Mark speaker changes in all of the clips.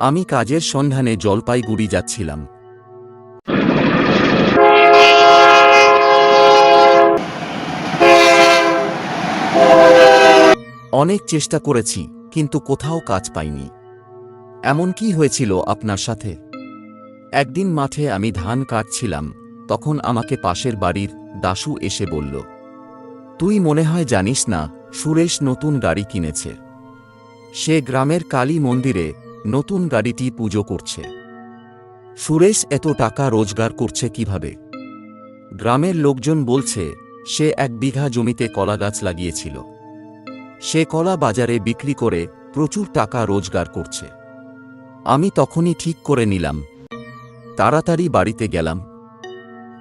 Speaker 1: আমি কাজের সন্ধানে জলপাইগুড়ি যাচ্ছিলাম। অনেক চেষ্টা করেছি, কিন্তু কোথাও কাজ পাইনি। এমন কি হয়েছিল আপনার সাথে? একদিন মাঠে আমি ধান কাটছিলাম, তখন আমাকে পাশের বাড়ির দাশু এসে বলল, তুই মনে হয় জানিস না সুরেশ নতুন গাড়ি কিনেছে। সে গ্রামের কালী মন্দিরে নতুন গাড়িটি পুজো করছে। সুরেশ এত টাকা রোজগার করছে কীভাবে? গ্রামের লোকজন বলছে, সে এক বিঘা জমিতে কলা গাছ লাগিয়েছিল। সে কলা বাজারে বিক্রি করে প্রচুর টাকা রোজগার করছে। আমি তখনই ঠিক করে নিলাম। তাড়াতাড়ি বাড়িতে গেলাম।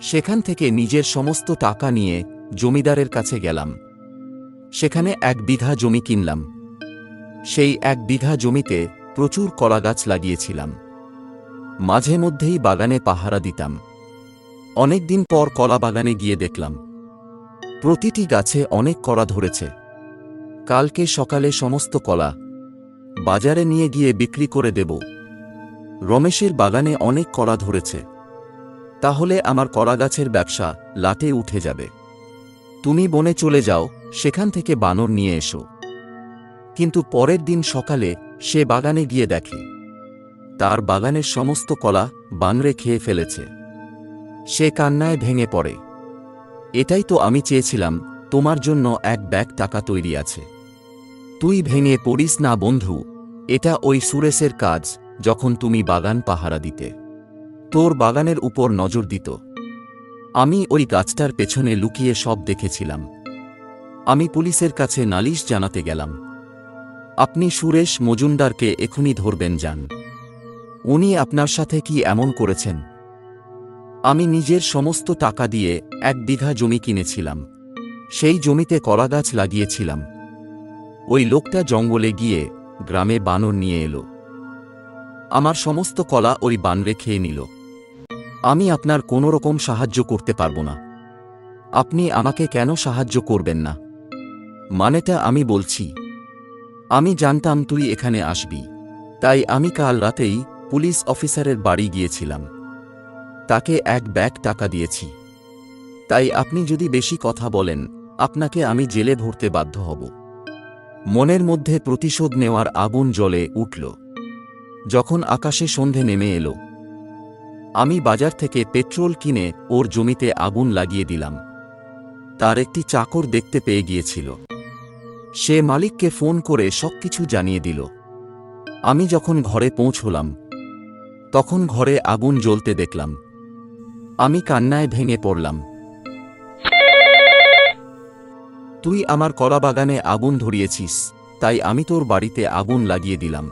Speaker 1: সেখান থেকে নিজের সমস্ত টাকা নিয়ে জমিদারের কাছে গেলাম। সেখানে এক বিঘা জমি কিনলাম। সেই এক বিঘা জমিতে প্রচুর কলা গাছ লাগিয়েছিলাম। মাঝে মধ্যেই বাগানে পাহারা দিতাম। অনেকদিন পর কলা বাগানে গিয়ে দেখলাম। প্রতিটি গাছে অনেক কলা ধরেছে। কালকে সকালে সমস্ত কলা বাজারে নিয়ে গিয়ে বিক্রি করে দেব। রমেশের বাগানে অনেক কলা ধরেছে। তাহলে আমার কলা গাছের ব্যবসা লাটে উঠে যাবে। তুমি বনে চলে যাও। সেখান থেকে বানর নিয়ে এসো। কিন্তু পরের দিন সকালে সে বাগানে গিয়ে দেখে, তার বাগানের সমস্ত কলা বানরে খেয়ে ফেলেছে। সে কান্নায় ভেঙে পড়ে। এটাই তো আমি চেয়েছিলাম, তোমার জন্য এক ব্যাগ টাকা তৈরি আছে। তুই ভেঙে পড়িস না বন্ধু, এটা ওই সুরেশের কাজ যখন তুমি বাগান পাহারা দিতে। তোর বাগানের উপর নজর দিত। আমি ওই গাছটার পেছনে লুকিয়ে সব দেখেছিলাম। আমি পুলিশের কাছে নালিশ জানাতে গেলাম। আপনি সুরেশ মজুমদারকে এখনই ধরবেন, যান। উনি আপনার সাথে কি এমন করেছেন? আমি নিজের সমস্ত টাকা দিয়ে এক বিঘা জমি কিনেছিলাম। সেই জমিতে কলা গাছ লাগিয়েছিলাম। ওই লোকটা জঙ্গলে গিয়ে গ্রামে বানর নিয়ে এলো। আমার সমস্ত কলা ওই বানরে খেয়ে নিল। আমি আপনার কোনো রকম সাহায্য করতে পারব না। আপনি আমাকে কেন সাহায্য করবেন না? মানেটা আমি বলছি। আমি জানতাম তুই এখানে আসবি। তাই আমি কাল রাতেই পুলিশ অফিসারের বাড়ি গিয়েছিলাম। তাকে এক ব্যাগ টাকা দিয়েছি। তাই আপনি যদি বেশি কথা বলেন, আপনাকে আমি জেলে ভরতে বাধ্য হব। মনের মধ্যে প্রতিশোধ নেওয়ার আগুন জলে উঠল। যখন আকাশে সন্ধে নেমে এলো, আমি বাজার থেকে পেট্রোল কিনে ওর জমিতে আগুন লাগিয়ে দিলাম। তার একটি চাকর দেখতে পেয়ে গিয়েছিল। সে মালিককে ফোন করে সবকিছু জানিয়ে দিল। আমি যখন ঘরে পৌঁছলাম, তখন ঘরে আগুন জ্বলতে দেখলাম। আমি কান্নায় ভেঙে পড়লাম। তুই আমার কলা বাগানে আগুন ধরিয়েছিস, তাই আমি তোর বাড়িতে আগুন লাগিয়ে দিলাম।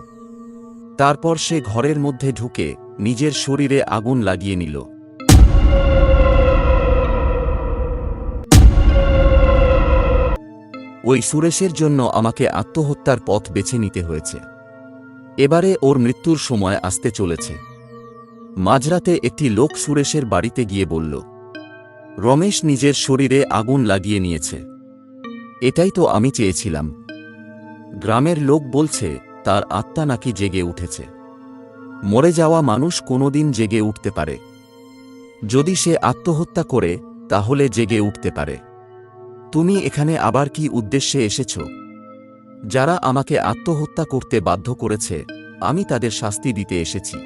Speaker 1: তারপর সে ঘরের মধ্যে ঢুকে নিজের শরীরে আগুন লাগিয়ে নিল। ওই সুরেশের জন্য আমাকে আত্মহত্যার পথ বেছে নিতে হয়েছে। এবারে ওর মৃত্যুর সময় আসতে চলেছে। মাঝরাতে একটি লোক সুরেশের বাড়িতে গিয়ে বলল, রমেশ নিজের শরীরে আগুন লাগিয়ে নিয়েছে। এটাই তো আমি চেয়েছিলাম। গ্রামের লোক বলছে, তার আত্মা নাকি জেগে উঠেছে। মরে যাওয়া মানুষ কোনোদিন জেগে উঠতে পারে। যদি সে আত্মহত্যা করে, তাহলে জেগে উঠতে পারে। তুমি এখানে আবার কি উদ্দেশ্যে এসেছ? যারা আমাকে আত্মহত্যা করতে বাধ্য করেছে, আমি তাদের শাস্তি দিতে এসেছি।